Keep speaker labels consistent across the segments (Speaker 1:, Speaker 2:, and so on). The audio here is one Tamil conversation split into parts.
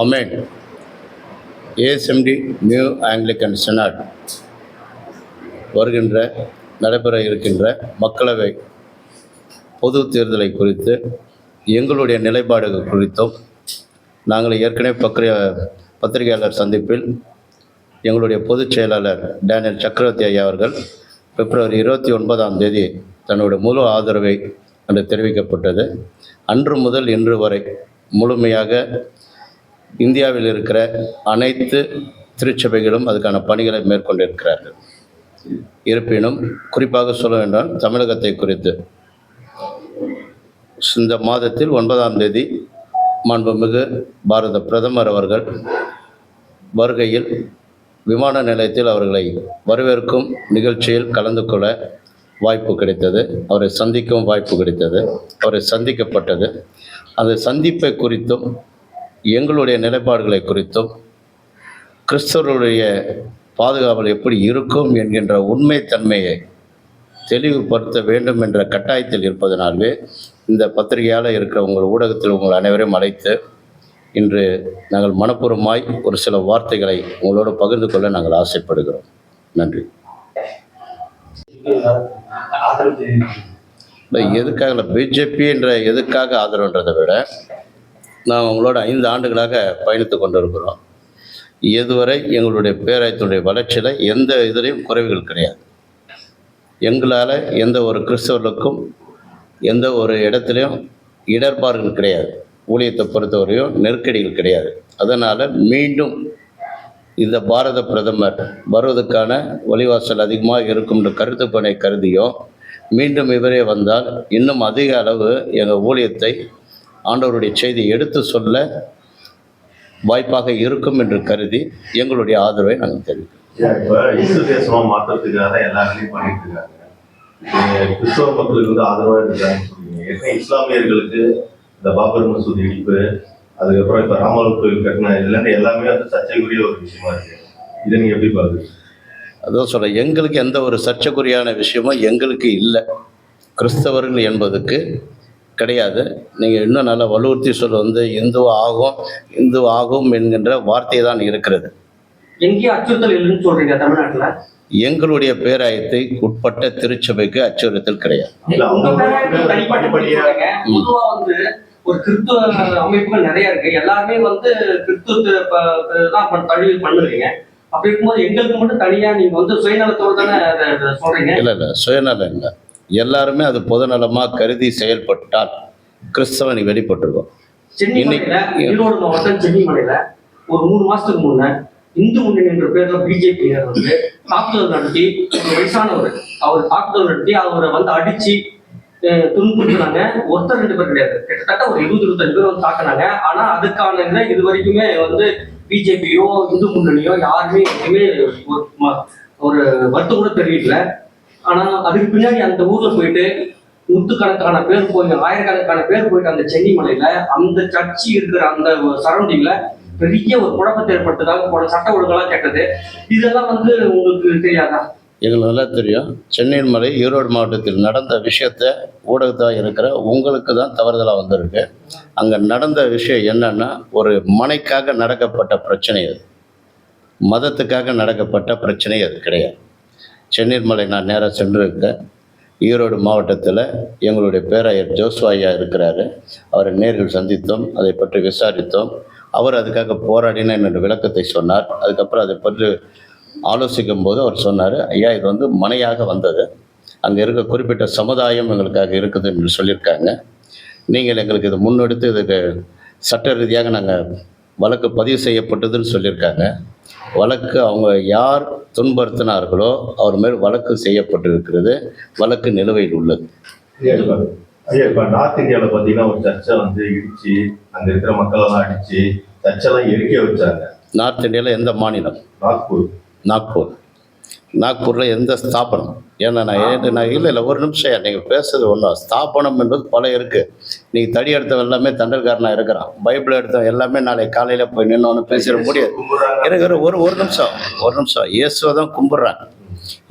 Speaker 1: Amen ASMD new Anglican synod வருகின்ற நடைபெற இருக்கின்ற மக்களவை பொது தேர்தலை குறித்து எங்களுடைய நிலைப்பாடுகள் குறித்தும் நாங்கள் ஏற்கனவே பக்ரிய பத்திரிகையாளர் சந்திப்பில் எங்களுடைய பொதுச் செயலாளர் டேனியல் சக்கரவர்த்தி ஐயா அவர்கள் பிப்ரவரி இருபத்தி ஒன்பதாம் தேதி தன்னுடைய முழு ஆதரவை என்று தெரிவிக்கப்பட்டது. அன்று முதல் இன்று வரை முழுமையாக இந்தியாவில் இருக்கிற அனைத்து திருச்சபைகளும் அதுக்கான பணிகளை மேற்கொண்டிருக்கிறார்கள். இருப்பினும் குறிப்பாக சொல்ல வேண்டாம் தமிழகத்தை குறித்து இந்த மாதத்தில் ஒன்பதாம் தேதி மாண்புமிகு பாரத பிரதமர் அவர்கள் வருகையில் விமான நிலையத்தில் அவர்களை வரவேற்கும் நிகழ்ச்சியில் கலந்து கொள்ள வாய்ப்பு கிடைத்தது. அவரை சந்திக்கவும் வாய்ப்பு கிடைத்தது. அவரை சந்திக்கப்பட்டது. அந்த சந்திப்பை குறித்தும் எங்களுடைய நிலைப்பாடுகளை குறித்தும் கிறிஸ்தவர்களுடைய பாதுகாவல் எப்படி இருக்கும் என்கின்ற உண்மைத்தன்மையை தெளிவுபடுத்த வேண்டும் என்ற கட்டாயத்தில் இருப்பதனாலே இந்த பத்திரிகையால் இருக்கிற உங்கள் ஊடகத்தில் உங்கள் அனைவரையும் அழைத்து இன்று நாங்கள் மனப்பூர்வமாய் ஒரு சில வார்த்தைகளை உங்களோடு பகிர்ந்து கொள்ள நாங்கள் ஆசைப்படுகிறோம். நன்றி. இல்லை எதுக்காக இல்லை பிஜேபி என்ற எதுக்காக ஆதரவுன்றதை விட நான் உங்களோட ஐந்து ஆண்டுகளாக பயணித்து கொண்டிருக்கிறோம். இதுவரை எங்களுடைய பேராயத்தினுடைய வளர்ச்சியில் எந்த இதுலேயும் குறைவுகள் கிடையாது. எங்களால் எந்த ஒரு கிறிஸ்தவர்களுக்கும் எந்த ஒரு இடத்துலையும் இடர்பாடுகள் கிடையாது. ஊழியத்தை பொறுத்தவரையும் நெருக்கடிகள் கிடையாது. அதனால் மீண்டும் இந்த பாரத பிரதமர் வருவதற்கான வழிவாசல் அதிகமாக இருக்கும் கருத்துப்பனை கருதியும் மீண்டும் இவரே வந்தால் இன்னும் அதிக அளவு எங்கள் ஊழியத்தை ஆண்டவருடைய செய்தி எடுத்து சொல்ல வாய்ப்பாக இருக்கும் என்று கருதி எங்களுடைய ஆதரவை நாங்கள் தெரிவிக்கிறோம்.
Speaker 2: மாற்றத்துக்காக எல்லாருமே பண்ணிட்டு இருக்காங்க. கிறிஸ்தவ மக்களுக்கு வந்து ஆதரவா இருக்காங்கன்னு இஸ்லாமியர்களுக்கு இந்த பாபர் மசூதி இடிப்பு அதுக்கப்புறம் இப்ப ராமர் கோயில் கட்டின இதுல இருந்து எல்லாமே வந்து சர்ச்சைக்குரிய ஒரு விஷயமா இருக்கு. இதை நீங்க எப்படி பாக்குறீங்க
Speaker 1: அதான் சொல்ல எங்களுக்கு எந்த ஒரு சர்ச்சைக்குரியான விஷயமும் எங்களுக்கு இல்லை. கிறிஸ்தவர்கள் என்பதுக்கு கிடையாது. நீங்கள் இன்னும் நல்லா வலியுறுத்தி சொல்ல வந்து இந்து ஆகும் இந்து ஆகும் என்கின்ற வார்த்தை தான் இருக்கிறது.
Speaker 3: எங்கேயும் அச்சுறுத்தல் இல்லைன்னு சொல்றீங்க தமிழ்நாட்டுல?
Speaker 1: எங்களுடைய பேராயத்தை உட்பட்ட திருச்சபைக்கு அச்சுறுத்தல் கிடையாது.
Speaker 3: ஒரு கிறிஸ்துவ அமைப்புகள் நிறைய இருக்கு. எல்லாருமே வந்து கிறிஸ்துவத்தை தழுவி பண்ணுறீங்க. அப்படி இருக்கும்போது எங்களுக்கு மட்டும் தனியா நீங்க வந்து சுயநலத்தோடு தானே சொல்றீங்க?
Speaker 1: இல்லை இல்லை சுயநலம் இல்லை. எல்லாருமே அது பொதுநலமாக கருதி செயல்பட்டால் கிறிஸ்தவனை வெளிப்பட்டுருவோம்
Speaker 3: சென்னை மாவட்டம் சென்னை மலையில ஒரு மூணு மாசத்துக்கு முன்ன இந்து முன்னணி என்ற பேர்ல பிஜேபி வந்து தாக்குதல் நடத்தி ஒரு வயசானவர். அவர் தாக்குதல் நடத்தி அவரை வந்து அடிச்சு அஹ், துன்புறுத்தினாங்க. ஒருத்தர் ரெண்டு பேர் கிடையாது. கிட்டத்தட்ட ஒரு இருபது இருபத்தஞ்சு பேர் வந்து தாக்குனாங்க. ஆனா அதுக்கான இதை இது வரைக்குமே வந்து பிஜேபியோ இந்து முன்னணியோ யாருமே எதுவுமே ஒரு ம- ஒரு வருத்தம் கூட தெரியல ஆனா அதுக்கு பின்னாடி அந்த ஊர்ல போயிட்டு நூத்துக்கணக்கான பேர் போய் ஆயிரக்கணக்கான பேர் போயிட்டு அந்த சென்னை மலையில அந்த சர்ச்சி இருக்கிற அந்த சரௌண்டிங்ல பெரிய ஒரு குழப்பத்தை ஏற்பட்டதாக போன சட்ட ஒழுங்கெல்லாம் கேட்டது. இதெல்லாம் வந்து உங்களுக்கு தெரியாதா?
Speaker 1: எங்களுக்கு நல்லா தெரியும். சென்னை மலை ஈரோடு மாவட்டத்தில் நடந்த விஷயத்தை ஊடகத்தாக இருக்கிற உங்களுக்கு தான் தவறுதலாக வந்திருக்கு. அங்கே நடந்த விஷயம் என்னன்னா ஒரு மனைக்காக நடக்கப்பட்ட பிரச்சனை அது. மதத்துக்காக நடக்கப்பட்ட பிரச்சனை அது கிடையாது. சென்னை மலை நான் நேராக சென்றிருக்கேன் ஈரோடு மாவட்டத்தில் எங்களுடைய பேராயர் ஜோஸ்வாயா இருக்கிறாரு. அவரை நேரில் சந்தித்தோம். அதை பற்றி விசாரித்தோம். அவர் அதுக்காக போராடின என்னோட விளக்கத்தை சொன்னார். அதுக்கப்புறம் அதை பற்றி ஆலோசிக்கும் போது அவர் சொன்னார் ஐயா இது வந்து மனையாக வந்தது. அங்கே இருக்க குறிப்பிட்ட சமுதாயம் எங்களுக்காக இருக்குது என்று சொல்லியிருக்காங்க. நீங்கள் எங்களுக்கு இதை முன்னெடுத்து இதுக்கு சட்ட ரீதியாக நாங்கள் வழக்கு பதிவு செய்யப்பட்டதுன்னு சொல்லியிருக்காங்க. வழக்கு அவங்க யார் துன்படுத்தினார்களோ அவர் மேல் வழக்கு செய்யப்பட்டிருக்கிறது. வழக்கு நிலுவையில் உள்ளது.
Speaker 2: ஐயா, இப்ப நார்த் இந்தியால பாத்தீங்கன்னா ஒரு சர்ச்சை வந்து இடிச்சு அங்க இருக்கிற மக்கள் எல்லாம் அடிச்சு சர்ச்செல்லாம் எரிக்க வச்சாங்க.
Speaker 1: நார்த் இந்தியாவில் எந்த மாநிலம்?
Speaker 2: நாக்பூர்.
Speaker 1: நாக்பூர். நாக்பூரில் எந்த ஸ்தாபனம்? ஏன்னா நான் ஏன் நான் இல்லை இல்லை ஒரு நிமிஷம் நீங்கள் பேசுறது ஒன்றும் ஸ்தாபனம் என்பது பல இருக்குது நீங்கள் தடி எடுத்தவன் எல்லாமே தண்டல்காரனாக இருக்கிறான். பைபிள் எடுத்தவன் எல்லாமே நாளைக்கு காலையில் போய் நின்று பேசிட முடியாது. எனக்கு ஒரு ஒரு நிமிஷம் ஒரு நிமிஷம். இயேசுவை தான் கும்பிட்றாங்க.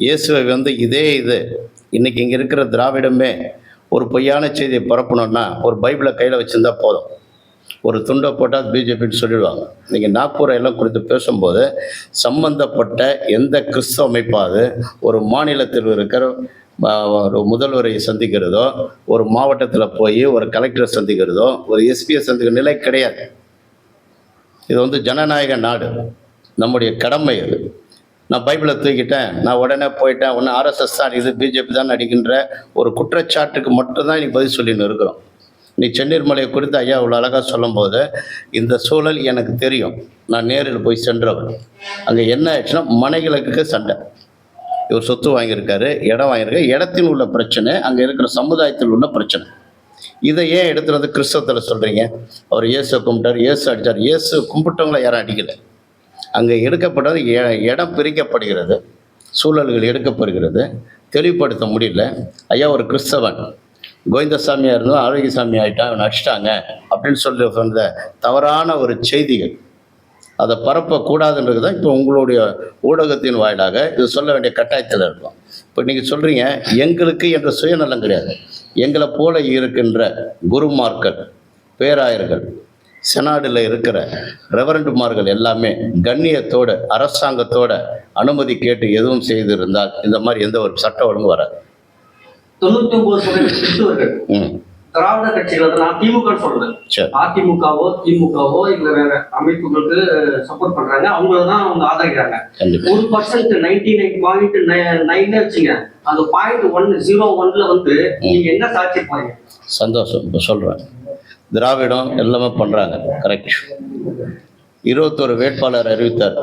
Speaker 1: இயேசுவை வந்து இதே இது. இன்னைக்கு இங்கே இருக்கிற திராவிடமே ஒரு பொய்யான செய்தியை பரப்பணும்னா ஒரு பைபிளை கையில் வச்சுருந்தா போதும். ஒரு துண்டை போட்டால் பிஜேபின்னு சொல்லிடுவாங்க. நீங்கள் நாக்பூரை எல்லாம் குறித்து பேசும்போது சம்பந்தப்பட்ட எந்த கிறிஸ்தவ அமைப்பாவது ஒரு மாநிலத்தில் இருக்கிற ஒரு முதல்வரை சந்திக்கிறதோ ஒரு மாவட்டத்தில் போய் ஒரு கலெக்டரை சந்திக்கிறதோ ஒரு எஸ்பியை சந்திக்கிற நிலை கிடையாது. இது வந்து ஜனநாயக நாடு. நம்முடைய கடமை அது. நான் பைபிளை தூக்கிட்டேன். நான் உடனே போயிட்டேன். ஒன்று ஆர்எஸ்எஸ் தான் இது பிஜேபி தான் அடிக்கின்ற ஒரு குற்றச்சாட்டுக்கு மட்டும்தான் இன்னைக்கு பதில் சொல்லின்னு இருக்கிறோம். நீ சென்னீர் மலையை குறித்து ஐயா இவ்வளோ அழகாக சொல்லும்போது இந்த சூழல் எனக்கு தெரியும். நான் நேரில் போய் சென்றவன் அங்கே என்ன ஆச்சுன்னா மனைகளுக்கு சண்டை. இவர் சொத்து வாங்கியிருக்காரு இடம் வாங்கியிருக்காரு. இடத்தில் உள்ள பிரச்சனை அங்கே இருக்கிற சமுதாயத்தில் உள்ள பிரச்சனை. இதை ஏன் எடுத்துகிட்டு வந்து கிறிஸ்தவத்தில் சொல்கிறீங்க அவர் இயேசு கும்பிட்டார் இயேசு அடித்தார் இயேசு கும்பிட்டவங்கள யாரும் அடிக்கலை. அங்கே எடுக்கப்பட்டது எ- இடம் பிரிக்கப்படுகிறது. சூழல்கள் எடுக்கப்படுகிறது. தெளிவுபடுத்த முடியல. ஐயா ஒரு கிறிஸ்தவன். கோவிந்தசாமியாக இருந்தோம் ஆரோக்கியசாமி ஆகிட்டான் அவன் அடிச்சிட்டாங்க அப்படின்னு சொல்லி சொன்ன தவறான ஒரு செய்திகள். அதை பரப்பக்கூடாதுன்றது தான் இப்போ உங்களுடைய ஊடகத்தின் வாயிலாக இது சொல்ல வேண்டிய கட்டாயத்தில் இருக்கும். இப்போ நீங்கள் சொல்கிறீங்க எங்களுக்கு என்ற சுயநலம் கிடையாது. எங்களை போல இருக்கின்ற குருமார்கள் பேராயர்கள் செனாடில் இருக்கிற ரெவரண்டுமார்கள் எல்லாமே கண்ணியத்தோட அரசாங்கத்தோட அனுமதி கேட்டு எதுவும் செய்திருந்தால் இந்த மாதிரி எந்த ஒரு சட்ட ஒழுங்கு வராது.
Speaker 3: தொண்ணூத்தி ஒன்பது சதவீத கிறிஸ்துவர்கள்
Speaker 1: ம்.
Speaker 3: திராவிட கட்சிகள் நான் திமுக சொல்றேன். அதிமுகவோ திமுகவோ இல்ல வேற அமைப்புகளுக்கு சப்போர்ட் பண்றாங்க. அவங்கள தான் அவங்க ஆதரிக்கிறாங்க. ஒரு percent ninety nine point nine வச்சுங்க அந்த பாயிண்ட் ஒன் ஜீரோ ஒன்ல வந்து நீங்க என்ன சாட்சி போறீங்க?
Speaker 1: சந்தோஷம். இப்போ சொல்கிறேன் திராவிடம் எல்லாமே பண்ணுறாங்க கரெக்ட் இருபத்தொரு வேட்பாளர் அறிவித்தார்.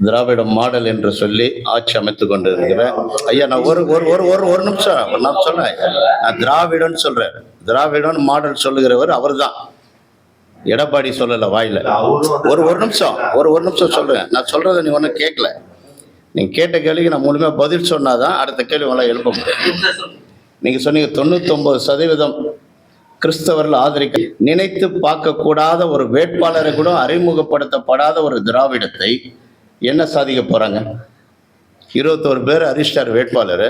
Speaker 1: திராவிட மாடல் என்று சொல்லி ஆட்சி அமைத்து கொண்டிருக்கிறேன். ஐயா நான் ஒரு ஒரு ஒரு ஒரு ஒரு நிமிஷம் நான் சொல்றேன் நான் திராவிடன் சொல்றேன். திராவிடன் மாடல் சொல்லுகிறவர் அவர்தான். எடப்பாடி சொல்லலை வாயில ஒரு ஒரு நிமிஷம் ஒரு ஒரு நிமிஷம் சொல்றேன். நான் சொல்றதை நீ ஒன்றும் கேட்கல. நீங்கள் கேட்ட கேள்விக்கு நான் முழுமையாக பதில் சொன்னாதான் அடுத்த கேள்வி உங்களால் எழுப்ப முடியும். நீங்கள் சொன்னீங்க தொண்ணூத்தொம்பது சதவீதம் கிறிஸ்தவர்கள் ஆதரிக்க நினைத்து பார்க்கக்கூடாத ஒரு வேட்பாளரை கூட அறிமுகப்படுத்தப்படாத ஒரு திராவிடத்தை என்ன சாதிக்க போகிறாங்க இருபத்தோரு பேர் அரிஸ்டார் வேட்பாளர்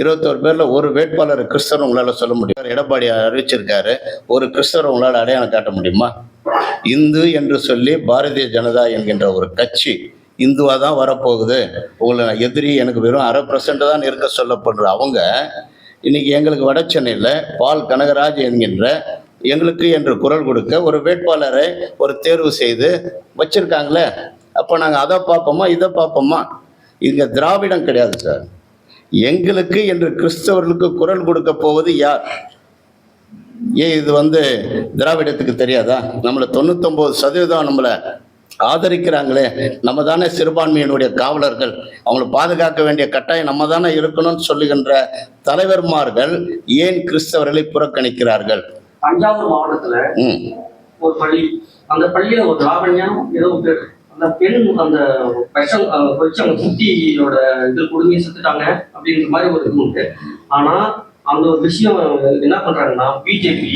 Speaker 1: இருபத்தோரு பேரில் ஒரு வேட்பாளர் கிறிஸ்தவர் உங்களால் சொல்ல முடியும். எடப்பாடி அறிவிச்சிருக்காரு ஒரு கிறிஸ்தவர் உங்களால் அடையாளம் காட்ட முடியுமா? இந்து என்று சொல்லி பாரதிய ஜனதா என்கின்ற ஒரு கட்சி இந்துவாக தான் வரப்போகுது. உங்களை எதிரி எனக்கு வெறும் அரை பர்சன்ட் தான் இருக்க சொல்லப்படுற அவங்க இன்னைக்கு எங்களுக்கு வட சென்னையில் பால் கனகராஜ் என்கின்ற எங்களுக்கு என்று குரல் கொடுக்க ஒரு வேட்பாளரை ஒரு தேர்வு செய்து வச்சிருக்காங்களே. அப்போ நாங்கள் அதை பார்ப்போமா இதை பார்ப்போமா? இங்கே திராவிடம் கிடையாது சார். எங்களுக்கு என்று கிறிஸ்தவர்களுக்கு குரல் கொடுக்க போவது யார்? ஏன் இது வந்து திராவிடத்துக்கு தெரியாதா? நம்மளை தொண்ணூத்தொம்பது சதவீதம் நம்மளை ஆதரிக்கிறாங்களே. நம்ம தானே சிறுபான்மையினுடைய காவலர்கள். அவங்கள பாதுகாக்க வேண்டிய கட்டாயம் நம்ம தானே இருக்கணும்னு சொல்லுகின்ற தலைவர்மார்கள் ஏன் கிறிஸ்தவர்களை புறக்கணிக்கிறார்கள்?
Speaker 3: தஞ்சாவூர் மாவட்டத்துல ஒரு பள்ளி அந்த பள்ளியில ஒரு லாவண்யம் ஏதோ பேர். அந்த பெண் அந்த விஷம் அவங்க குட்டியோட இது குடுங்கி செத்துட்டாங்க அப்படின்ற மாதிரி ஒரு இது உண்டு. ஆனா அந்த ஒரு விஷயம் என்ன பண்றாங்கன்னா பிஜேபி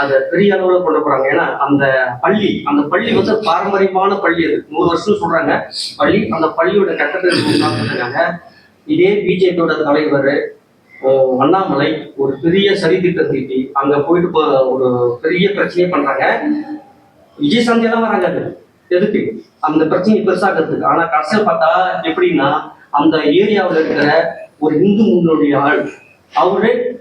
Speaker 3: அதை பெரிய அளவில் கொண்டு போறாங்க. ஏன்னா அந்த பள்ளி அந்த பள்ளி வந்து பாரம்பரியமான பள்ளி அது. நூறு வருஷம் சொல்றாங்க. பள்ளி அந்த பள்ளியோட கட்டத்தை இதே பிஜேபியோட தலைவர் அண்ணாமலை ஒரு பெரிய சரி திட்டம் அங்க போயிட்டு ஒரு பெரிய பிரச்சனையை பண்றாங்க. விஜய் சந்தியா வராங்க அது எதுக்கு? அந்த பிரச்சனையை பெருசாக்கிறதுக்கு. ஆனா கடைசியில் பார்த்தா எப்படின்னா அந்த ஏரியாவில் இருக்கிற ஒரு இந்து முன்னோடைய ஆள் அவரே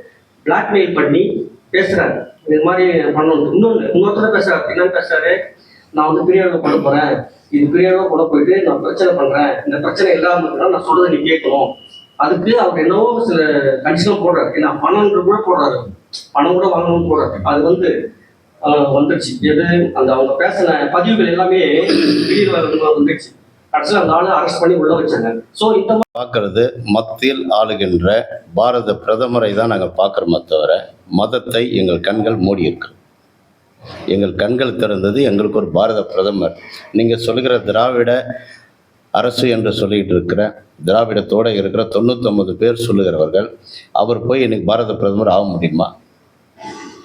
Speaker 3: பிளாக்மெயில் பண்ணி பேசுறாரு. இது மாதிரி பண்ணணும். இன்னொன்று இன்னொருத்தர பேசுறாரு என்ன பேசுறாரு. நான் வந்து பிரியாணம் பண்ண போறேன். இது பிரியாணம் கொண்டு போயிட்டு நான் பிரச்சனை பண்றேன். இந்த பிரச்சனை இல்லாம இருக்கணும் நான் சொல்றதை நீ கேட்கணும். அதுக்கு அவர் என்னவோ சில கண்டிஷன் போடுறாரு. ஏன்னா பணம் கூட போடுறாரு. பணம் கூட வாங்கணும்னு போடுறாரு. அது வந்து ஆஹ், வந்துடுச்சு எது? அந்த அவங்க பேசின பதிவுகள் எல்லாமே வெளியில் வர வந்துடுச்சு கடைசியில் அந்த ஆளை அரெஸ்ட் பண்ணி உள்ள வச்சாங்க. ஸோ இந்த மாதிரி
Speaker 1: பார்க்கறது மத்தியில் ஆளுகின்ற பாரத பிரதமரை தான் நாங்கள் பார்க்குறோமே தவிர மதத்தை எங்கள் கண்கள் மூடி இருக்கு. எங்கள் கண்கள் திறந்தது எங்களுக்கு ஒரு பாரத பிரதமர். நீங்கள் சொல்லுகிற திராவிட அரசு என்று சொல்லிகிட்டு இருக்கிற திராவிடத்தோடு இருக்கிற தொண்ணூத்தொம்பது பேர் சொல்லுகிறவர்கள் அவர் போய் இன்னைக்கு பாரத பிரதமர் ஆக முடியுமா?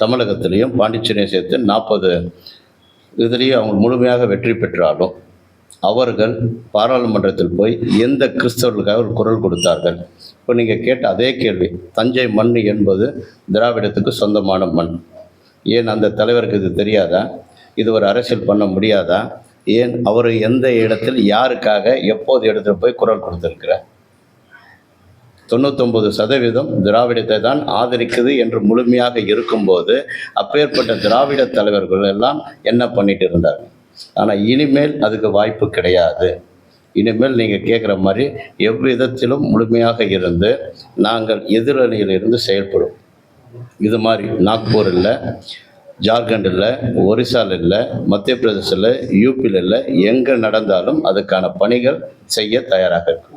Speaker 1: தமிழகத்திலையும் பாண்டிச்சேரியும் சேர்த்து நாற்பது இதுலேயும் அவங்க முழுமையாக வெற்றி பெற்றாலும் அவர்கள் பாராளுமன்றத்தில் போய் எந்த கிறிஸ்தவர்களுக்காக ஒரு குரல் கொடுத்தார்கள்? இப்போ நீங்கள் கேட்ட அதே கேள்வி தஞ்சை மண் என்பது திராவிடத்துக்கு சொந்தமான மண். ஏன் அந்த தலைவருக்கு இது தெரியாதா? இது ஒரு அரசியல் பண்ண முடியாதா? ஏன் அவர் எந்த இடத்தில் யாருக்காக எப்போது இடத்துல போய் குரல் கொடுத்துருக்கிறார்? தொண்ணூத்தொம்பது சதவீதம் திராவிடத்தை தான் ஆதரிக்குது என்று முழுமையாக இருக்கும்போது அப்பேற்பட்ட திராவிட தலைவர்கள் எல்லாம் என்ன பண்ணிட்டு இருந்தார்கள்? ஆனால் இனிமேல் அதுக்கு வாய்ப்பு கிடையாது. இனிமேல் நீங்கள் கேட்குற மாதிரி எவ்விதத்திலும் முழுமையாக இருந்து நாங்கள் எதிரணியில் இருந்து செயல்படும் இது மாதிரி நாக்பூர் இல்லை ஜார்க்கண்ட் இல்லை ஒரிசால இல்லை மத்திய பிரதேசில் யூபியில் இல்லை எங்கே நடந்தாலும் அதுக்கான பணிகள் செய்ய தயாராக இருக்கு.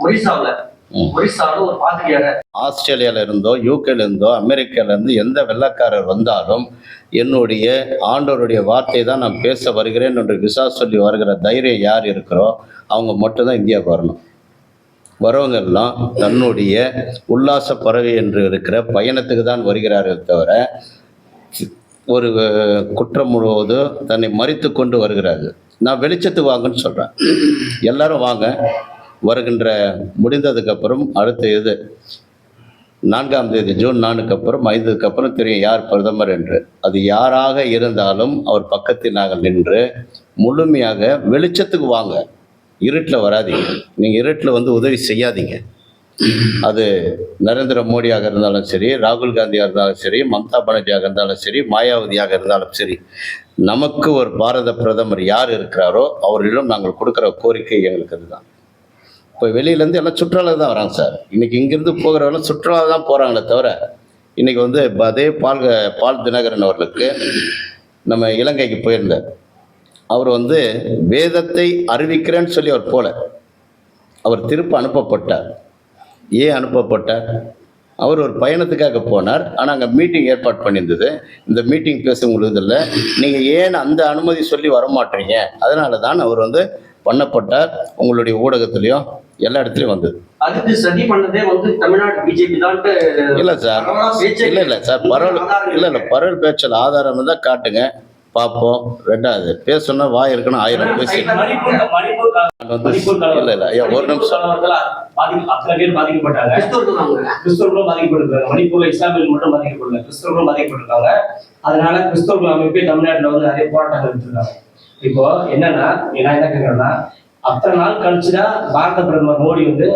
Speaker 3: ஒரிசாவில் ஒரு பாதிரியார
Speaker 1: ஆஸ்திரேலியால இருந்தோ யூகேல இருந்தோ அமெரிக்கால இருந்து எந்த வெள்ளக்காரர் வந்தாலும் என்னுடைய ஆண்டவருடைய வார்த்தை தான் நான் பேச வருகிறேன் என்று விசா சொல்லி வருகிற தைரியம் யார் இருக்கிறோ அவங்க மட்டும்தான் இந்தியாவுக்கு வரணும். வரவங்க எல்லாம் தன்னுடைய உல்லாச பறவை என்று இருக்கிற பயணத்துக்கு தான் வருகிறார்கள் தவிர ஒரு குற்றம் முழுவதும் தன்னை மறித்து கொண்டு வருகிறார்கள். நான் வெளிச்சத்துக்கு வாங்கன்னு சொல்கிறேன் எல்லாரும் வாங்க. வருகின்ற முடிந்ததுக்கப்புறம் அடுத்த இது நான்காம் தேதி ஜூன் நான்குக்கு அப்புறம் ஐந்துக்கு அப்புறம் தெரியும் யார் பிரதமர் என்று. அது யாராக இருந்தாலும் அவர் பக்கத்தில் நாங்கள் நின்று முழுமையாக வெளிச்சத்துக்கு வாங்க. இருட்டில் வராதீங்க. நீங்கள் இருட்டில் வந்து உதவி செய்யாதீங்க. அது நரேந்திர மோடியாக இருந்தாலும் சரி ராகுல் காந்தியாக இருந்தாலும் சரி மம்தா பானர்ஜியாக இருந்தாலும் சரி மாயாவதியாக இருந்தாலும் சரி நமக்கு ஒரு பாரத பிரதமர் யார் இருக்கிறாரோ அவரிடம் நாங்கள் கொடுக்குற கோரிக்கை எங்களுக்கு அதுதான். இப்போ வெளியிலேருந்து எல்லாம் சுற்றுலா தான் வராங்க சார். இன்றைக்கி இங்கேருந்து போகிறவங்க சுற்றுலா தான் போகிறாங்களே தவிர இன்றைக்கி வந்து அதே பால் பால் தினகரன் அவர்களுக்கு நம்ம இலங்கைக்கு போயிருந்தார். அவர் வந்து வேதத்தை அறிவிக்கிறேன்னு சொல்லி அவர் போல. அவர் திருப்ப அனுப்பப்பட்டார். ஏன் அனுப்பப்பட்டார்? அவர் ஒரு பயணத்துக்காக போனார். ஆனால் அங்கே மீட்டிங் ஏற்பாடு பண்ணியிருந்தது. இந்த மீட்டிங் பேச உங்களுக்கு இல்லை நீங்கள் ஏன் அந்த அனுமதி சொல்லி வர மாட்டீங்க அதனால தான் அவர் வந்து பண்ணப்பட்டார் உங்களுடைய ஊடகத்துலேயும் எல்லா இடத்துலையும் வந்தது.
Speaker 3: அதுக்கு சதி பண்ணதே வந்து தமிழ்நாடு பிஜேபி தான்ட்டு
Speaker 1: இல்லை சார். இல்லை இல்லை சார். பரவல் இல்லை இல்லை. பரவல் பேச்சில் ஆதாரம் இருந்தால் காட்டுங்க. பார்ப்போம். ரெண்டாவது. பேசணும்னா வாய் இருக்கணும் ஆயிரம் பேசி. இல்லை இல்லை. ஐயா ஒரு நிமிஷம்.
Speaker 4: அதனால கிறிஸ்தவர்கள் அமைப்பே தமிழ்நாட்டுல வந்து நிறைய போராட்டங்கள் எடுத்திருக்காங்க. இப்போ என்னன்னா நான் என்ன கேட்கறேன்னா அத்தனை நாள் கழிச்சுதான் பாரத பிரதமர் மோடி வந்து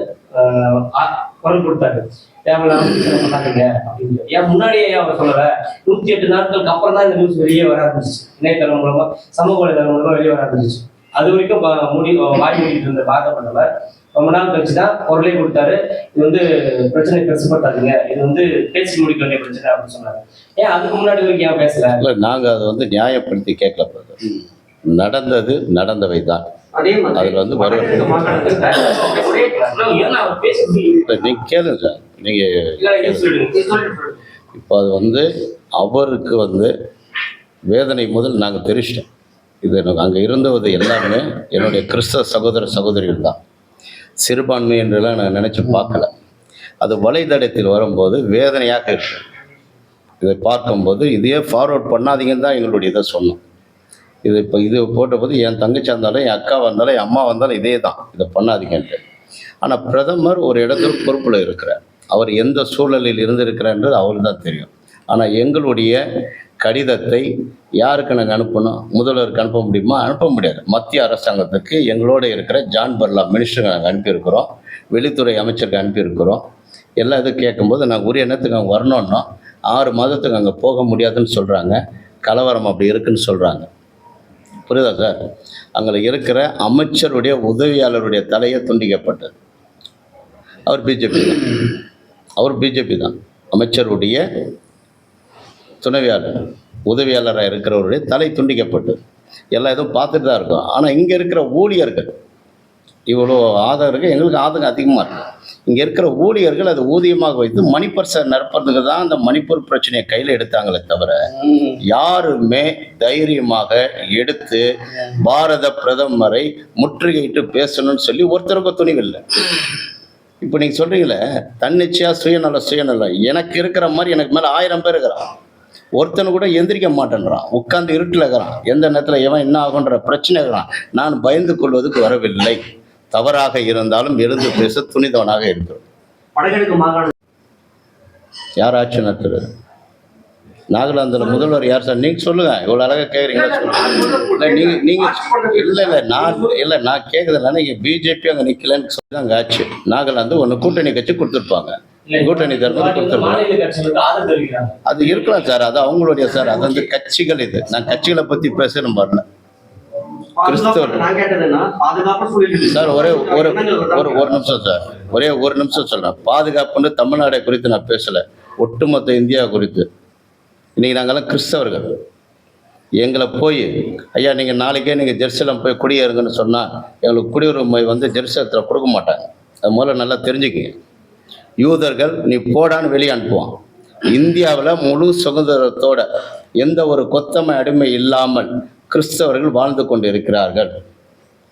Speaker 4: குரல் கொடுத்தாரு. தேவையில்லாம பண்ணாதீங்க அப்படின்னு ஏன் முன்னாடியே அவர் சொல்லல? நூத்தி எட்டு நாட்களுக்கு அப்புறம் தான் இந்த நியூஸ் வெளியே வர ஆரம்பிச்சிச்சு. இணையதளம் மூலமா சமூக வலைதளம் மூலமா வெளியே வர ஆரம்பிச்சிச்சு. அது வரைக்கும் மூடி வாய் மூடிட்டு இருந்த பாரத பிரதமர் ரொம்ப நாள் கழிச்சு தான் குரலே கொடுத்தாரு. இது வந்து பிரச்சனை பெருசுப்படுத்தாதீங்க. இது வந்து பேசி முடிக்க வேண்டிய பிரச்சனை அப்படின்னு சொன்னாரு. ஏன் அதுக்கு முன்னாடி வரைக்கும் ஏன் பேசல?
Speaker 1: இல்லை நாங்கள் அதை வந்து நியாயப்படுத்தி கேட்கல brother. நடந்தது நடந்தவை தான் அதுல வந்து வரும். நீங்கள் கேளுங்க. சார் நீங்கள் இப்போ அது வந்து அவருக்கு வந்து வேதனை முதல் நாங்கள் தெரிச்சிட்டோம் இது எனக்கு அங்கே இருந்தவது எல்லாமே என்னுடைய கிறிஸ்தவ சகோதர சகோதரிகள் தான். சிறுபான்மை என்றெல்லாம் நான் நினச்சி பார்க்கல. அது வலைதளத்தில் வரும்போது வேதனையாக இருக்கு. இதை பார்க்கும்போது இதையே ஃபார்வர்ட் பண்ணாதீங்கன்னு தான் எங்களுடைய இதை சொன்னோம். இது இப்போ இது போட்ட போது என் தங்கச்சி வந்தாலும் என் அக்கா வந்தாலும் என் அம்மா வந்தாலும் இதே தான் இதை பண்ணாதீங்கன்ட்டு. ஆனால் பிரதமர் ஒரு இடத்துல பொறுப்பில் இருக்கிறார். அவர் எந்த சூழலில் இருந்திருக்கிறார்ன்றது அவருக்கு தான் தெரியும். ஆனால் எங்களுடைய கடிதத்தை யாருக்கு நாங்கள் அனுப்பணும்? முதல்வருக்கு அனுப்ப முடியுமா? அனுப்ப முடியாது. மத்திய அரசாங்கத்துக்கு எங்களோட இருக்கிற ஜான் பர்லா மினிஸ்டருக்கு நாங்கள் அனுப்பியிருக்கிறோம். வெளித்துறை அமைச்சருக்கு அனுப்பியிருக்கிறோம். எல்லா இதுவும் கேட்கும்போது நாங்கள் உரிய நேரத்துக்கு அங்கே வரணும்னா ஆறு மாதத்துக்கு அங்கே போக முடியாதுன்னு சொல்கிறாங்க கலவரம் அப்படி இருக்குன்னு சொல்கிறாங்க புரியுதா சார்? அங்கே இருக்கிற அமைச்சருடைய உதவியாளருடைய தலையை துண்டிக்கப்பட்டது. அவர் பிஜேபி தான். அவர் பிஜேபி தான். அமைச்சருடைய துணைவியாளர் உதவியாளராக இருக்கிறவருடைய தலை துண்டிக்கப்பட்டது. எல்லா இதுவும் பார்த்துட்டு தான் இருக்கும். ஆனால் இங்கே இருக்கிற ஊழியர்கள் இவ்வளோ ஆதரவு இருக்குது எங்களுக்கு ஆதங்கம் அதிகமாக இருக்குது இங்கே இருக்கிற ஊழியர்கள் அதை ஊதியமாக வைத்து மணிப்பர்ஸை நிரப்புறதுக்கு தான் அந்த மணிப்பூர் பிரச்சனையை கையில் எடுத்தாங்களே தவிர யாருமே தைரியமாக எடுத்து பாரத பிரதமரை முற்றுகையிட்டு பேசணும்னு சொல்லி ஒருத்தருக்கும் துணிவில்லை. இப்போ நீங்கள் சொல்கிறீங்களே தன்னிச்சையாக சுயநலம் சுயநலம் எனக்கு இருக்கிற மாதிரி எனக்கு மேலே ஆயிரம் பேர் இருக்கிறான். ஒருத்தனை கூட எந்திரிக்க மாட்டேன்றான் உட்காந்து இருட்டில் இருக்கிறான். எந்த நேரத்தில் எவன் என்ன ஆகுன்ற பிரச்சனை இருக்கிறான். நான் பயந்து கொள்வதற்கு வரவில்லை. தவறாக இருந்தாலும் இருந்து பேச துணிதவனாக இருக்கிறோம்.
Speaker 3: வடகிழக்கு மாகாணம்
Speaker 1: யார் ஆட்சி நடத்துறது நாகாலாந்தில் முதல்வர் யார் சார்? நீங்கள் சொல்லுங்க. இவ்வளோ அழகாக கேட்குறீங்களா சொல்லுங்க இல்லை நீங்கள் நீங்கள் இல்லை இல்லை. நான் இல்லை நான் கேட்குறதுனால நீங்கள் பிஜேபி அங்கே நிற்கலன்னு சொல்லி அங்கே ஆச்சு. நாகாலாந்து ஒன்று கூட்டணி கட்சி கொடுத்துருப்பாங்க. கூட்டணி தரணும்
Speaker 4: மாநில
Speaker 1: கொடுத்துருப்பாங்க. அது இருக்கலாம் சார். அது அவங்களுடைய சார். அது வந்து கட்சிகள் இது. நான் கட்சிகளை பற்றி பேசணும் பாருங்க.
Speaker 3: சொல்லிட்டு
Speaker 1: சார் ஒரே ஒரு ஒரு ஒரு நிமிஷம் சார். ஒரே ஒரு நிமிஷம் சொல்கிறேன் பாதுகாப்புன்னு தமிழ்நாடை குறித்து நான் பேசலை. ஒட்டுமொத்த இந்தியா குறித்து. இன்னைக்கு நாங்கெல்லாம் கிறிஸ்தவர்கள். எங்களை போய் ஐயா நீங்கள் நாளைக்கே நீங்கள் ஜெருசலம் போய் குடியேறுங்கன்னு சொன்னால் எங்களுக்கு குடியுரிமை வந்து ஜெருசலத்தில் கொடுக்க மாட்டாங்க. அது முதல்ல நல்லா தெரிஞ்சுக்கிங்க. யூதர்கள் நீ போடான்னு வெளியே அனுப்புவான். இந்தியாவில் முழு சுதந்திரத்தோட எந்த ஒரு கொத்தமை அடிமை இல்லாமல் கிறிஸ்தவர்கள் வாழ்ந்து கொண்டு இருக்கிறார்கள்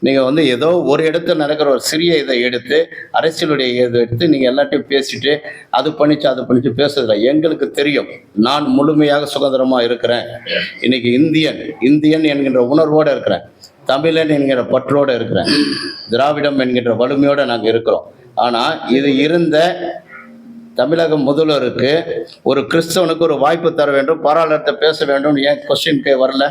Speaker 1: நீங்கள் வந்து ஏதோ ஒரு இடத்துல நடக்கிற ஒரு சிறிய இதை எடுத்து அரசியலுடைய இதை எடுத்து நீங்கள் எல்லாத்தையும் பேசிட்டு அது பண்ணிச்சு அது பண்ணிச்சு பேசுறதில்ல எங்களுக்கு தெரியும். நான் முழுமையாக சுதந்திரமாக இருக்கிறேன். இன்னைக்கு இந்தியன் இந்தியன் என்கின்ற உணர்வோடு இருக்கிறேன். தமிழன் என்கிற பற்றோடு இருக்கிறேன். திராவிடம் என்கின்ற வலிமையோடு நாங்கள் இருக்கிறோம். ஆனால் இது இருந்த தமிழக முதல்வருக்கு ஒரு கிறிஸ்தவனுக்கு ஒரு வாய்ப்பு தர வேண்டும் பாராளுமன்றத்தை பேச வேண்டும் ஏன் கொஸ்டின் கே வரல?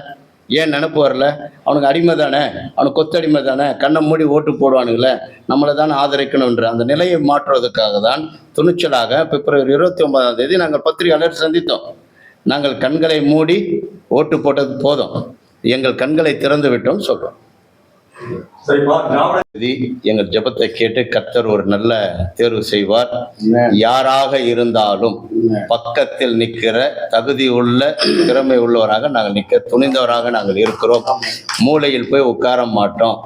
Speaker 1: ஏன் நினப்பு வரல? அவனுக்கு அடிமை தானே? அவனுக்கு கொத்தடிமை தானே? கண்ணை மூடி ஓட்டு போடுவானுங்களே? நம்மளை தானே ஆதரிக்கணுன்ற அந்த நிலையை மாற்றுவதற்காக தான் துணிச்சலாக பிப்ரவரி இருபத்தி ஒன்பதாம் தேதி நாங்கள் பத்திரிகையாளர் சந்தித்தோம். நாங்கள் கண்களை மூடி ஓட்டு போட்டது போதும். எங்கள் கண்களை திறந்து விட்டோம் சொல்கிறோம் எங்கள் ஜெபத்தை கேட்டு கர்த்தர் ஒரு நல்ல தேர்வு செய்வார். யாராக இருந்தாலும் பக்கத்தில் நிற்கிற தகுதி உள்ள திறமை உள்ளவராக நாங்கள் நிற்க துணிந்தவராக நாங்கள் இருக்கிறோம். மூலையில் போய் உட்கார மாட்டோம்.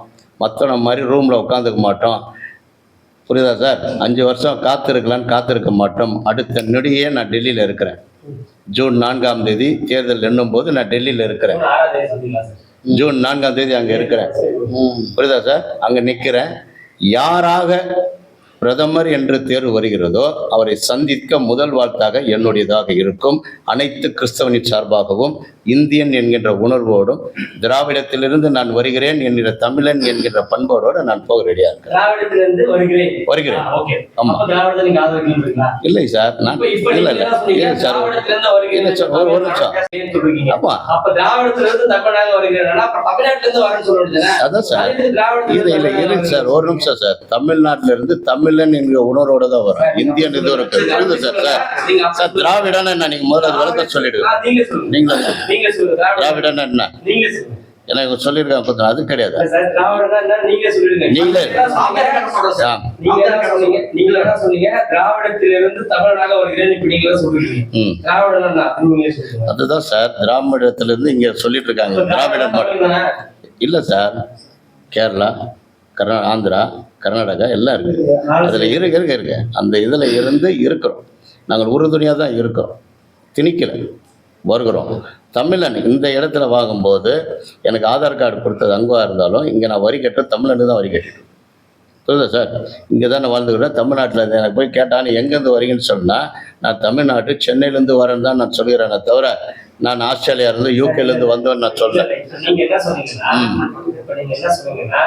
Speaker 1: மற்றவன மாதிரி ரூமில் உட்காந்துக்க மாட்டோம். புரியுதா சார்? அஞ்சு வருஷம் காத்திருக்கலான்னு காத்திருக்க மாட்டோம். அடுத்த நொடியே நான் டெல்லியில் இருக்கிறேன். ஜூன் நான்காம் தேதி தேர்தல் எண்ணும் போது நான் டெல்லியில் இருக்கிறேன். ஜூன் நான்காம் தேதி அங்கே இருக்கிறேன். புரியுதா சார்? அங்கே நிற்கிறேன் யாராக பிரதமர் என்று தேர்வு வருகிறதோ அவரை சந்திக்க முதல் வாழ்த்தாக என்னுடையதாக இருக்கும். அனைத்து கிறிஸ்தவனின் சார்பாகவும் இந்தியன் என்கின்ற உணர்வோடும் திராவிடத்திலிருந்து நான் வருகிறேன் என்கிற தமிழன் என்கின்ற பண்போடோடு நான் போக இருக்கிறேன்
Speaker 4: திராவிடத்திலிருந்து வருகிறேன்.
Speaker 1: ஆமா. இல்லை சார் நான் இல்லை இல்லை? இல்லை சார் இல்லை சார், ஒரு- ஒரு நிமிஷம். ஆமா? அதான் சார். இல்லை இல்லை இருக்கு சார் ஒரு நிமிஷம் சார். தமிழ்நாட்டில இருந்து தமிழன் என்கிற உணர்வோட தான் வரும் இந்தியன் இது ஒரு புரியுது சார். சார் சார் திராவிடன்னு என்ன நீங்க முதல்ல விளக்க சொல்லிடுங்க. நீங்களே திராவிடன்னு என்ன?
Speaker 4: சொல்லுங்க.
Speaker 1: எனக்கு சொல்லியிருக்காங்க கொஞ்சம் அது கிடையாது. நீங்களே.
Speaker 4: திராவிடத்திலிருந்து
Speaker 1: அதுதான் சார் திராவிடத்துல இருந்து இங்க சொல்லிட்டு இருக்காங்க. திராவிடம்? இல்லை சார் கேரளா. கர்நா ஆந்திரா கர்நாடகா எல்லாம் இருக்குது அதில் இருக்க இருக்க இருக்கு. அந்த இதில் இருந்து இருக்கிறோம். நாங்கள் உறுதுணையாக தான் இருக்கிறோம். திணிக்கலை. வருகிறோம். தமிழன் இந்த இடத்துல வாங்கும்போது எனக்கு ஆதார் கார்டு கொடுத்தது அங்குவா இருந்தாலும் இங்கே நான் வரி கட்ட தமிழனு தான் வரி கட்டிட்டு புரியுதா சார். இங்கே தான் நான் வாழ்ந்துக்கிறேன். தமிழ்நாட்டில் இருந்து எனக்கு போய் கேட்டான்னு எங்கேருந்து வரீங்கன்னு சொன்னால் நான் தமிழ்நாட்டு சென்னையிலேருந்து வரேன்னு தான் நான் சொல்கிறேனே தவிர நான் ஆஸ்திரேலியாவிலேருந்து யூகேலேருந்து வந்தவன் நான் சொல்கிறேன்
Speaker 4: இல்ல. இப்ப நீங்க என்ன சொன்னீங்கன்னா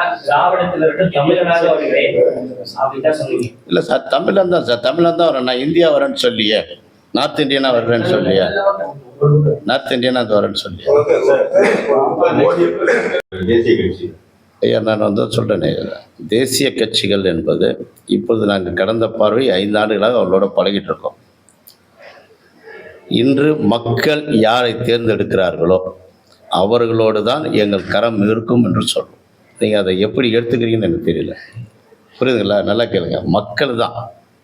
Speaker 1: இல்லை சார் தமிழன் தான் சார். தமிழன் தான் வரேன். நான் இந்தியா வரேன்னு சொல்லியே. நார்த் இந்தியனா வர்றேன்னு சொல்லியே. நார்த் இந்தியனா வரேன்னு சொல்லியே.
Speaker 2: தேசிய கட்சி.
Speaker 1: ஐயா நான் வந்து சொல்கிறேனே தேசிய கட்சிகள் என்பது இப்பொழுது நாங்கள் கடந்த பார்வை ஐந்து ஆண்டுகளாக அவர்களோட பழகிட்டு இருக்கோம். இன்று மக்கள் யாரை தேர்ந்தெடுக்கிறார்களோ அவர்களோடு தான் எங்கள் கரம் இருக்கும் என்று சொல்கிறோம் நீங்கள் அதை எப்படி எடுத்துக்கிறீங்கன்னு எனக்கு தெரியல. புரியுதுங்களா? நல்லா கேளுங்க. மக்கள் தான்.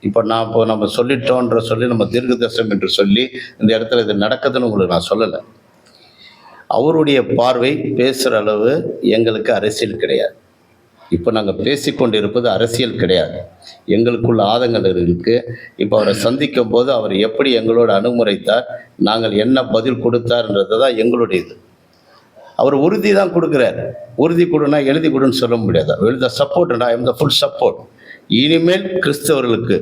Speaker 1: இப்போ நான் இப்போ நம்ம சொல்லிட்டோன்ற சொல்லி நம்ம தீர்க்கதர்சனம் என்று சொல்லி இந்த இடத்துல இது நடக்குதுன்னு உங்களுக்கு நான் சொல்லலை. அவருடைய பார்வை பேசுகிற அளவு எங்களுக்கு அரசியல் கிடையாது. இப்போ நாங்கள் பேசிக்கொண்டு இருப்பது அரசியல் கிடையாது. எங்களுக்குள்ள ஆதங்கள் இருக்குது இப்போ அவரை சந்திக்கும் போது அவர் எப்படி எங்களோட அணுமுறைத்தார் நாங்கள் என்ன பதில் கொடுத்தார்ன்றது தான் எங்களுடைய இது அவர் உறுதி தான் கொடுக்குறாரு. உறுதி கொடுனா எழுதி கொடுன்னு சொல்ல முடியாது. எழுத support I am the full support இனிமேல் கிறிஸ்தவர்களுக்கு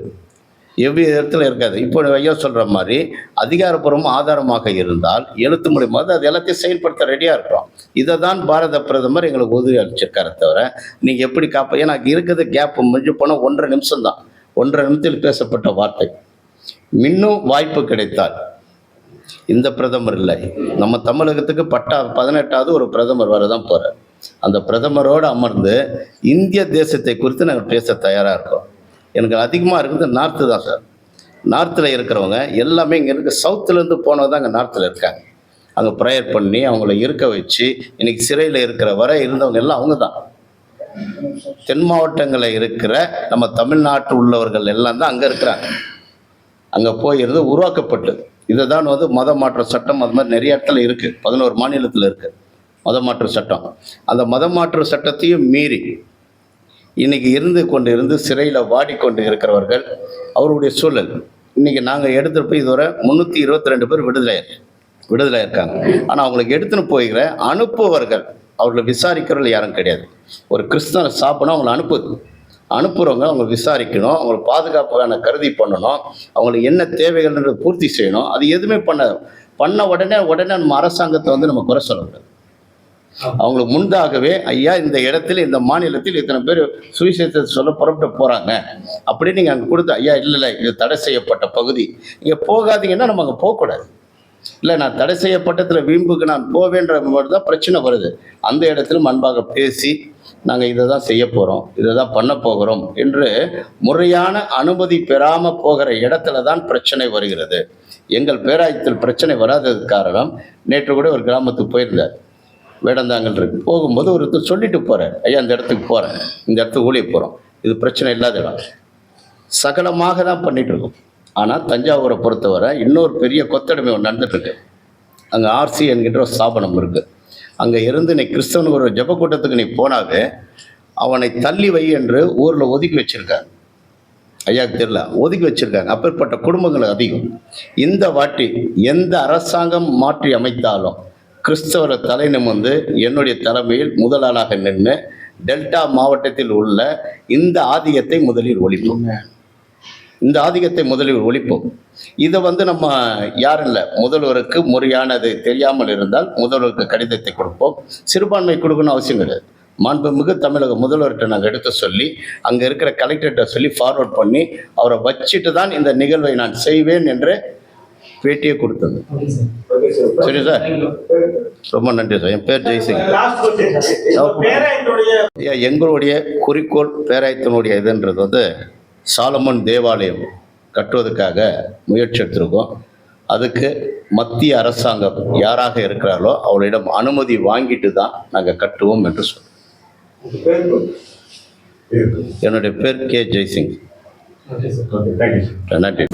Speaker 1: எவ்வித இடத்துல இருக்காது. இப்போ ஐயா சொல்கிற மாதிரி அதிகாரப்பூர்வம் ஆதாரமாக இருந்தால் எழுத்து மூலியமாக அது எல்லாத்தையும் செயல்படுத்த ரெடியாக இருக்கிறோம் இதை தான் பாரத பிரதமர் எங்களுக்கு உதவி அளிச்சிருக்காரு தவிர நீங்கள் எப்படி காப்ப ஏன்னா இருக்கிறது கேப் முடிஞ்சு போனால் ஒன்றரை நிமிஷம் தான். ஒன்றரை நிமிஷத்தில் பேசப்பட்ட வார்த்தை. இன்னும் வாய்ப்பு கிடைத்தால் இந்த பிரதமர் இல்லை. நம்ம தமிழகத்துக்கு பட்டா பதினெட்டாவது ஒரு பிரதமர் வரதான் போகிறார் அந்த பிரதமரோடு அமர்ந்து இந்திய தேசத்தை குறித்து நாங்கள் பேச தயாராக இருக்கோம். எனக்கு அதிகமாக இருக்கிறது நார்த்து தான் சார் நார்த்தில் இருக்கிறவங்க எல்லாமே இங்கே இருக்க சவுத்துலேருந்து போனவங்க தான் அங்கே நார்த்தில் இருக்காங்க. அங்கே ப்ரேயர் பண்ணி அவங்கள இருக்க வச்சு இன்னைக்கு சிறையில் இருக்கிற வரை இருந்தவங்க எல்லாம் அவங்க தான். தென் மாவட்டங்களில் இருக்கிற நம்ம தமிழ்நாட்டு உள்ளவர்கள் எல்லாம் தான் அங்கே இருக்கிறாங்க. அங்கே போயிருந்து உருவாக்கப்பட்டது இதை தான் வந்து மத மாற்ற சட்டம் அது மாதிரி நிறைய இடத்துல இருக்குது பதினோரு மாநிலத்தில் இருக்குது மத மாற்று சட்டம். அந்த மத மாற்று சட்டத்தையும் மீறி இன்னைக்கு இருந்து கொண்டு இருந்து சிறையில் வாடிக்கொண்டு இருக்கிறவர்கள் அவருடைய சூழல். இன்னைக்கு நாங்கள் எடுத்துகிட்டு போய் இதுவரை முந்நூற்றி இருபத்தி ரெண்டு பேர் விடுதலை விடுதலை இருக்காங்க ஆனால் அவங்களுக்கு எடுத்துன்னு போய்கிற அனுப்புவர்கள் அவர்களை விசாரிக்கிறவர்கள் யாரும் கிடையாது. ஒரு கிறிஸ்தவ சாப்பிடணும் அவங்களை அனுப்புது அனுப்புகிறவங்க அவங்க விசாரிக்கணும் அவங்களை பாதுகாப்புக்கான கருதி பண்ணணும் அவங்களுக்கு என்ன தேவைகள்ன்றது பூர்த்தி செய்யணும். அது எதுவுமே பண்ண பண்ண உடனே உடனே நம்ம அரசாங்கத்தை வந்து நம்ம குறை சொல்லக்கூடாது. அவங்களுக்கு முன்பாகவே ஐயா இந்த இடத்துல இந்த மாநிலத்தில் இத்தனை பேர் சுவிசேஷத்தை சொல்ல புறப்பட்டு போகிறாங்க அப்படின்னு நீங்கள் அங்கே கொடுத்து ஐயா இல்லை இல்லை இது தடை செய்யப்பட்ட பகுதி. இங்கே போகாதீங்கன்னா நம்ம அங்கே போகக்கூடாது. இல்லை நான் தடை செய்யப்பட்டத்தில் வீம்புக்கு நான் போவேன்ற மாதிரி தான் பிரச்சனை வருது. அந்த இடத்துல அன்பாக பேசி நாங்கள் இதை தான் செய்ய போகிறோம் இதை தான் பண்ண போகிறோம் என்று முறையான அனுமதி பெறாமல் போகிற இடத்துல தான் பிரச்சனை வருகிறது. எங்கள் பேராயத்தில் பிரச்சனை வராததுக்கு காரணம் நேற்று கூட ஒரு கிராமத்துக்கு போயிருந்தார். வேடந்தாங்கல் இருக்குது போகும்போது ஒருத்தர் சொல்லிட்டு போகிறேன் ஐயா இந்த இடத்துக்கு போகிறேன் இந்த இடத்துக்கு ஊழிய போகிறோம் இது பிரச்சனை இல்லாத இடம். சகலமாக தான் பண்ணிகிட்ருக்கோம் ஆனால் தஞ்சாவூரை பொறுத்தவரை இன்னொரு பெரிய கொத்தடிமை ஒன்று நடந்துட்டுருக்கு. அங்கே ஆர்சி என்கின்ற ஒரு ஸ்தாபனம் இருக்குது அங்கே இருந்து நீ கிறிஸ்தவன் ஒரு ஜப கூட்டத்துக்கு நீ போனாவே அவனை தள்ளி வை என்று ஊரில் ஒதுக்கி வச்சுருக்காங்க ஐயாவுக்கு தெரியல. ஒதுக்கி வச்சுருக்காங்க. அப்பேற்பட்ட குடும்பங்கள் அதிகம். இந்த வாட்டி எந்த அரசாங்கம் மாற்றி அமைத்தாலும் கிறிஸ்தவரை தலை நிமிர்ந்து என்னுடைய தலைமையில் முதலாளாக நின்று டெல்டா மாவட்டத்தில் உள்ள இந்த ஆதிக்கத்தை முதலில் ஒழிப்போம். இந்த ஆதிக்கத்தை முதலில் ஒழிப்போம். இதை வந்து நம்ம யாரும் இல்லை முதல்வருக்கு முறையானது தெரியாமல் இருந்தால் முதல்வருக்கு கடிதத்தை கொடுப்போம். சிறுபான்மை கொடுக்கணும் அவசியம் கிடையாது. மாண்புமிகு தமிழக முதல்வர்கிட்ட நாங்கள் எடுத்து சொல்லி அங்கே இருக்கிற கலெக்டர்கிட்ட சொல்லி ஃபார்வர்ட் பண்ணி அவரை வச்சுட்டு தான் இந்த நிகழ்வை நான் செய்வேன் என்று பேட்டியை கொடுத்தது. சரி சார். ரொம்ப நன்றி சார். என் பேர் ஜெய்சிங். ஐயா, எங்களுடைய குறிக்கோள் பேராயத்தினுடைய இதுன்றது வந்து சாலமன் தேவாலயம் கட்டுவதற்காக முயற்சி எடுத்திருக்கோம். அதுக்கு மத்திய அரசாங்கம் யாராக இருக்கிறார்களோ அவளிடம் அனுமதி வாங்கிட்டு தான் நாங்கள் கட்டுவோம் என்று சொல்றோம் என்னுடைய பேர் கே ஜெய்சிங். நன்றி.